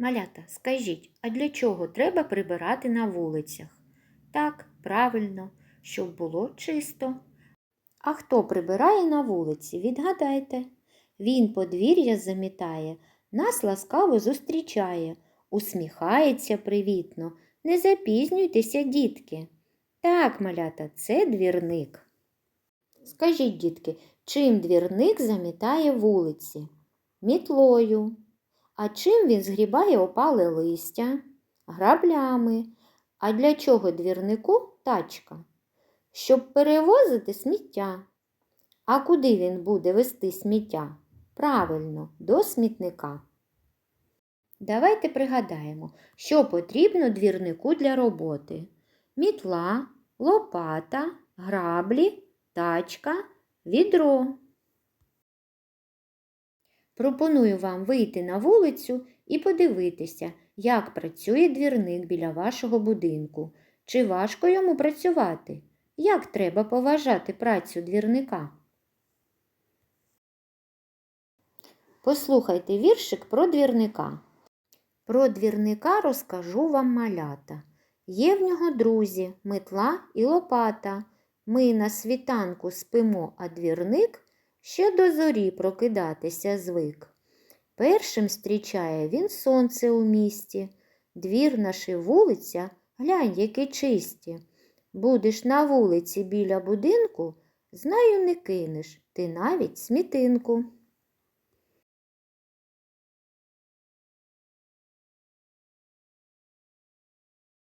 Малята, скажіть, а для чого треба прибирати на вулицях? Так, правильно, щоб було чисто. А хто прибирає на вулиці, відгадайте. Він подвір'я замітає, нас ласкаво зустрічає, усміхається привітно. Не запізнюйтеся, дітки. Так, малята, це двірник. Скажіть, дітки, чим двірник замітає вулиці? Мітлою. А чим він згрібає опале листя? Граблями. А для чого двірнику тачка? Щоб перевозити сміття. А куди він буде вести сміття? Правильно, до смітника. Давайте пригадаємо, що потрібно двірнику для роботи. Мітла, лопата, граблі, тачка, відро. Пропоную вам вийти на вулицю і подивитися, як працює двірник біля вашого будинку. Чи важко йому працювати? Як треба поважати працю двірника? Послухайте віршик про двірника. Про двірника розкажу вам малята. Є в нього друзі, метла і лопата. Ми на світанку спимо, а двірник ще до зорі прокидатися звик. Першим зустрічає він сонце у місті. Двір наші вулиця, глянь, які чисті. Будеш на вулиці біля будинку, знаю, не кинеш ти навіть смітинку.